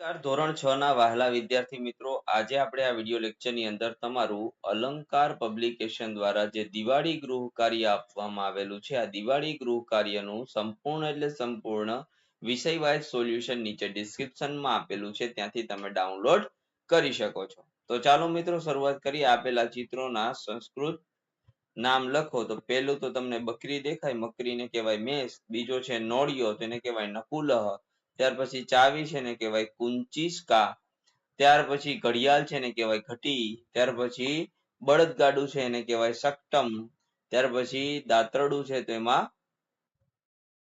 નમસ્કાર. ધોરણ છ ના વહાલા વિદ્યાર્થી મિત્રો, આજે આપણે આ વીડિયો લેક્ચરની અંદર તમારું અલંકાર પબ્લિકેશન દ્વારા જે દિવાળી ગૃહ કાર્ય આપવામાં આવેલું છે, આ દિવાળી ગૃહ કાર્યનું સંપૂર્ણ એટલે સંપૂર્ણ વિષય વાઇઝ સોલ્યુશન નીચે ડિસ્ક્રિપ્શનમાં આપેલું છે, ત્યાંથી તમે ડાઉનલોડ કરી શકો છો. તો ચાલો મિત્રો, શરૂઆત કરીએ. આપેલા ચિત્રોના સંસ્કૃત નામ લખો. તો પહેલું તો તમને બકરી દેખાય, મકરીને કહેવાય મેષ બીજો છે નોળિયો, તેને કહેવાય નકુલહ. ત્યાર પછી ચાવી છે ને કહેવાય કુંચિસ્કા ત્યાર પછી ઘડિયાળ છે ને કહેવાય ઘટી. ત્યાર પછી બળદગાડું છે એને કહેવાય સક્ટમ ત્યાર પછી દાંતરડું છે તેમાં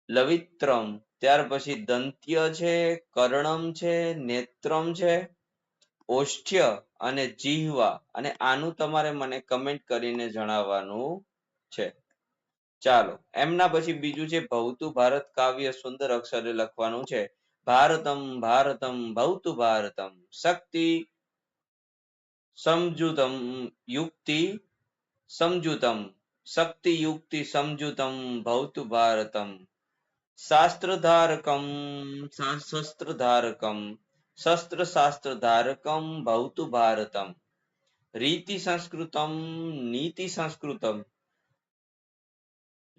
લવિત્રમ. ત્યાર પછી દંત્ય છે, કર્ણમ છે, નેત્રમ છે, ઓષ્ઠ્ય અને જીહવા. અને આનું તમારે મને કમેન્ટ કરીને જણાવવાનું છે. ચાલો, એમના પછી બીજું છે ભવતું ભારત કાવ્ય સુંદર અક્ષરે લખવાનું છે. ભારતમ ભારતમ ભવતું ભારતમ શક્તિ સમજુતમ યુક્તિ સમજુતમ શક્તિ યુક્તિ સમજુતમ ભવતું ભારતમ શાસ્ત્રધારકમ શસ્ત્રધારકમ શસ્ત્ર શાસ્ત્ર ધારકમ ભવતું ભારતમ રીતિ સંસ્કૃતમ નીતિ સંસ્કૃતમ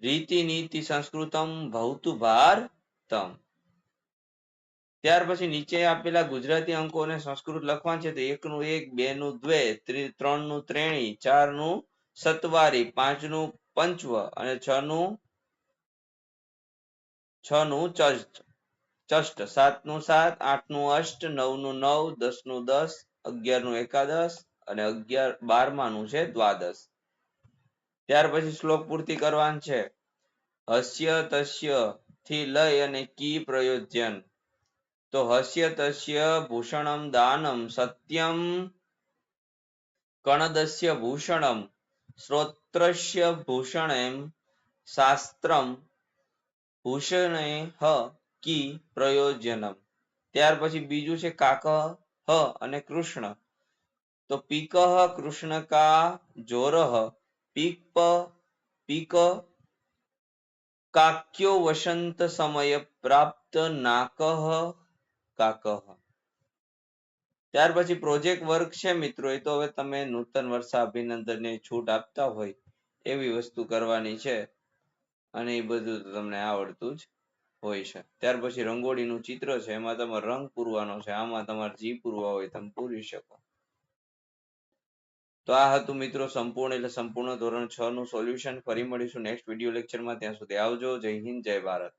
રીતિ નીતિ સંસ્કૃતમ ભવતું ભારતમ ત્યાર પછી નીચે આપેલા ગુજરાતી અંકો અને સંસ્કૃત લખવાનું છે, તો એક નું એક બે નું દ્વે ત્રણનું ત્રેણી ચારનું સતવારી પાંચનું પંચવ અને છ નું છ નું ચષ્ટ સાતનું સાત આઠનું અષ્ટ નવનું નવ દસનું દસ અગિયારનું એકાદશ અને અગિયાર બારમા નું છે દ્વાદશ. ત્યાર પછી શ્લોક પૂર્તિ કરવાનું છે. હસ્ય તસ્યથી લઈ અને કી પ્રયોજન તો હસ્ય તસ્ય ભૂષણમ દાનમ સત્યમ કણદસ્ય ભૂષણમ શ્રોત્રસ્ય ભૂષણેમ શાસ્ત્રમ ભૂષણે હ કી પ્રયોજનમ. ત્યાર પછી બીજું છે કાક હ અને કૃષ્ણ. તો પીક કૃષ્ણ કા જોરહ પીક પીક કાક્યો વસંત સમય પ્રાપ્ત નાકહ કાકહ ત્યાર પછી પ્રોજેક્ટ વર્ક છે મિત્રો, એ તો હવે તમે નૂતન વર્ષા અભિનંદનને છૂટ આપતા હોય એવી વસ્તુ કરવાની છે અને એ બધું તમને આવડતું જ હોય છે. ત્યાર પછી રંગોળીનું ચિત્ર છે, એમાં તમારે રંગ પૂરવાનો છે, આમાં તમારે જી પૂરવા હોય તમે પૂરી શકો. તો આ હતું મિત્રો સંપૂર્ણ, એટલે સંપૂર્ણ ધોરણ છ નું સોલ્યુશન ફરી મળીશું નેક્સ્ટ વીડિયો લેક્ચરમાં ત્યાં સુધી આવજો. જય હિન્દ, જય ભારત.